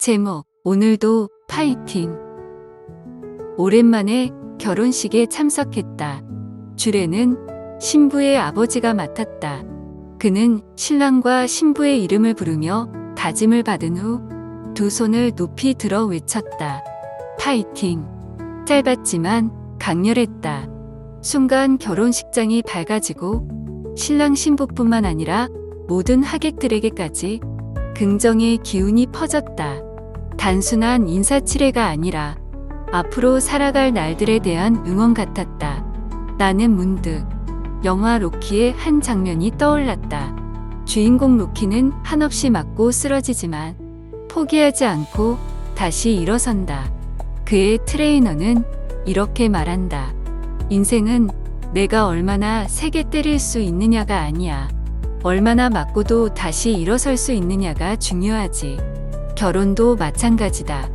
제목, 오늘도 파이팅. 오랜만에 결혼식에 참석했다. 주례는 신부의 아버지가 맡았다. 그는 신랑과 신부의 이름을 부르며 다짐을 받은 후 두 손을 높이 들어 외쳤다. 파이팅. 짧았지만 강렬했다. 순간 결혼식장이 밝아지고 신랑 신부뿐만 아니라 모든 하객들에게까지 긍정의 기운이 퍼졌다. 단순한 인사치레가 아니라 앞으로 살아갈 날들에 대한 응원 같았다. 나는 문득 영화 로키의 한 장면이 떠올랐다. 주인공 로키는 한없이 맞고 쓰러지지만 포기하지 않고 다시 일어선다. 그의 트레이너는 이렇게 말한다. 인생은 내가 얼마나 세게 때릴 수 있느냐가 아니야. 얼마나 맞고도 다시 일어설 수 있느냐가 중요하지. 결혼도 마찬가지다.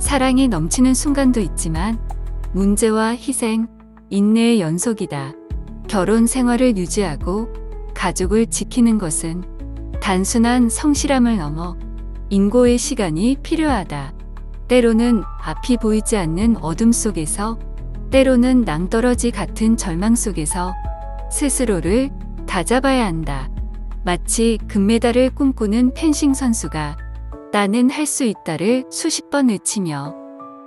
사랑이 넘치는 순간도 있지만 문제와 희생, 인내의 연속이다. 결혼 생활을 유지하고 가족을 지키는 것은 단순한 성실함을 넘어 인고의 시간이 필요하다. 때로는 앞이 보이지 않는 어둠 속에서, 때로는 낭떠러지 같은 절망 속에서 스스로를 다잡아야 한다. 마치 금메달을 꿈꾸는 펜싱 선수가 나는 할 수 있다를 수십 번 외치며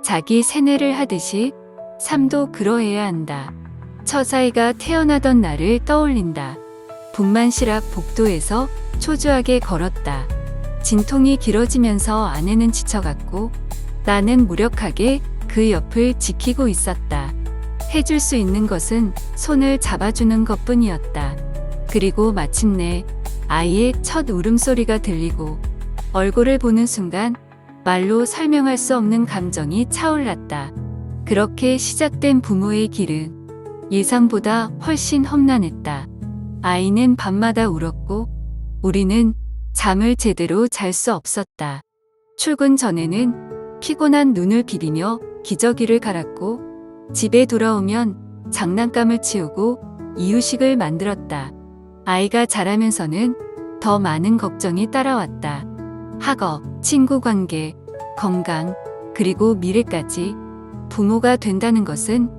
자기 세뇌를 하듯이 삶도 그러해야 한다. 처사이가 태어나던 날을 떠올린다. 분만실앞 복도에서 초조하게 걸었다. 진통이 길어지면서 아내는 지쳐갔고 나는 무력하게 그 옆을 지키고 있었다. 해줄 수 있는 것은 손을 잡아주는 것 뿐이었다. 그리고 마침내 아이의 첫 울음소리가 들리고 얼굴을 보는 순간 말로 설명할 수 없는 감정이 차올랐다. 그렇게 시작된 부모의 길은 예상보다 훨씬 험난했다. 아이는 밤마다 울었고 우리는 잠을 제대로 잘 수 없었다. 출근 전에는 피곤한 눈을 비비며 기저귀를 갈았고 집에 돌아오면 장난감을 치우고 이유식을 만들었다. 아이가 자라면서는 더 많은 걱정이 따라왔다. 학업, 친구 관계, 건강, 그리고 미래까지 부모가 된다는 것은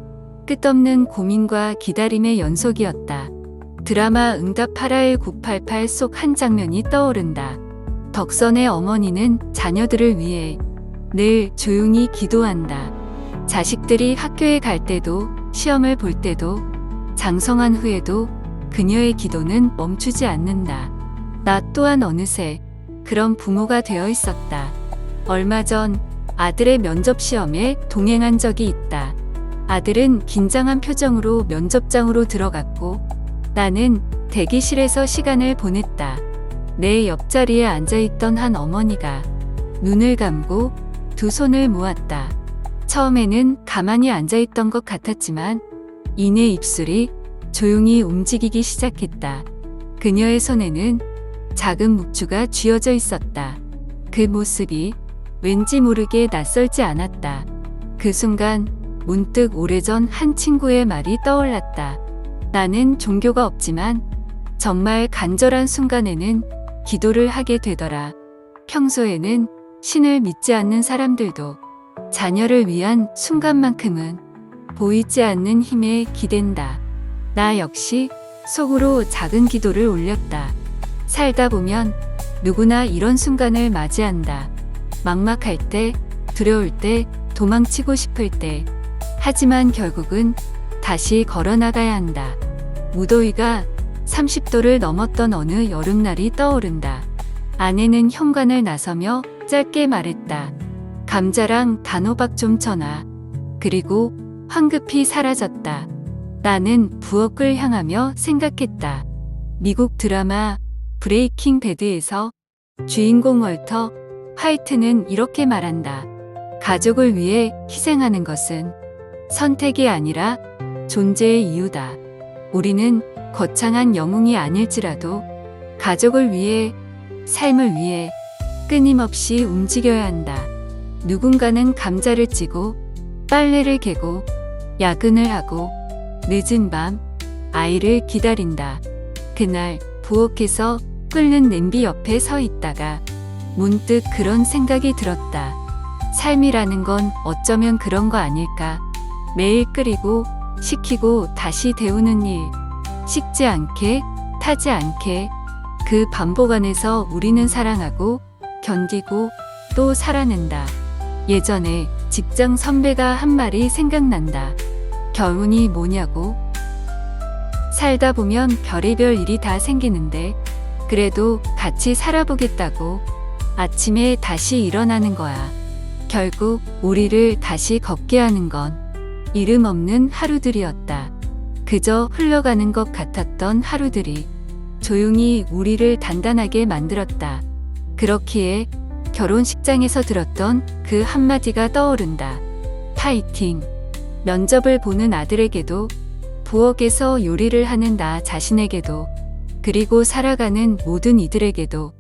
끝없는 고민과 기다림의 연속이었다. 드라마 응답하라의 988 속 한 장면이 떠오른다. 덕선의 어머니는 자녀들을 위해 늘 조용히 기도한다. 자식들이 학교에 갈 때도 시험을 볼 때도 장성한 후에도 그녀의 기도는 멈추지 않는다. 나 또한 어느새 그런 부모가 되어 있었다. 얼마 전 아들의 면접 시험에 동행한 적이 있다. 아들은 긴장한 표정으로 면접장으로 들어갔고 나는 대기실에서 시간을 보냈다. 내 옆자리에 앉아있던 한 어머니가 눈을 감고 두 손을 모았다. 처음에는 가만히 앉아있던 것 같았지만 이내 입술이 조용히 움직이기 시작했다. 그녀의 손에는 작은 묵주가 쥐어져 있었다. 그 모습이 왠지 모르게 낯설지 않았다. 그 순간 문득 오래전 한 친구의 말이 떠올랐다. 나는 종교가 없지만 정말 간절한 순간에는 기도를 하게 되더라. 평소에는 신을 믿지 않는 사람들도 자녀를 위한 순간만큼은 보이지 않는 힘에 기댄다. 나 역시 속으로 작은 기도를 올렸다. 살다 보면 누구나 이런 순간을 맞이한다. 막막할 때, 두려울 때, 도망치고 싶을 때. 하지만 결국은 다시 걸어나가야 한다. 무더위가 30도를 넘었던 어느 여름날이 떠오른다. 아내는 현관을 나서며 짧게 말했다. 감자랑 단호박 좀 쳐놔. 그리고 황급히 사라졌다. 나는 부엌을 향하며 생각했다. 미국 드라마 브레이킹 배드에서 주인공 월터 화이트는 이렇게 말한다. 가족을 위해 희생하는 것은 선택이 아니라 존재의 이유다. 우리는 거창한 영웅이 아닐지라도 가족을 위해, 삶을 위해 끊임없이 움직여야 한다. 누군가는 감자를 찌고, 빨래를 개고, 야근을 하고, 늦은 밤, 아이를 기다린다. 그날 부엌에서 끓는 냄비 옆에 서 있다가 문득 그런 생각이 들었다. 삶이라는 건 어쩌면 그런 거 아닐까. 매일 끓이고, 식히고, 다시 데우는 일. 식지 않게, 타지 않게. 그 반복 안에서 우리는 사랑하고, 견디고, 또 살아낸다. 예전에 직장 선배가 한 말이 생각난다. 결혼이 뭐냐고? 살다 보면 별의별 일이 다 생기는데, 그래도 같이 살아보겠다고 아침에 다시 일어나는 거야. 결국 우리를 다시 걷게 하는 건 이름 없는 하루들이었다. 그저 흘러가는 것 같았던 하루들이 조용히 우리를 단단하게 만들었다. 그렇기에 결혼식장에서 들었던 그 한마디가 떠오른다. 파이팅! 면접을 보는 아들에게도 부엌에서 요리를 하는 나 자신에게도 그리고 살아가는 모든 이들에게도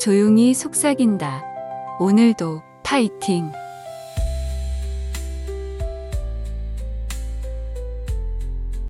조용히 속삭인다. 오늘도 파이팅!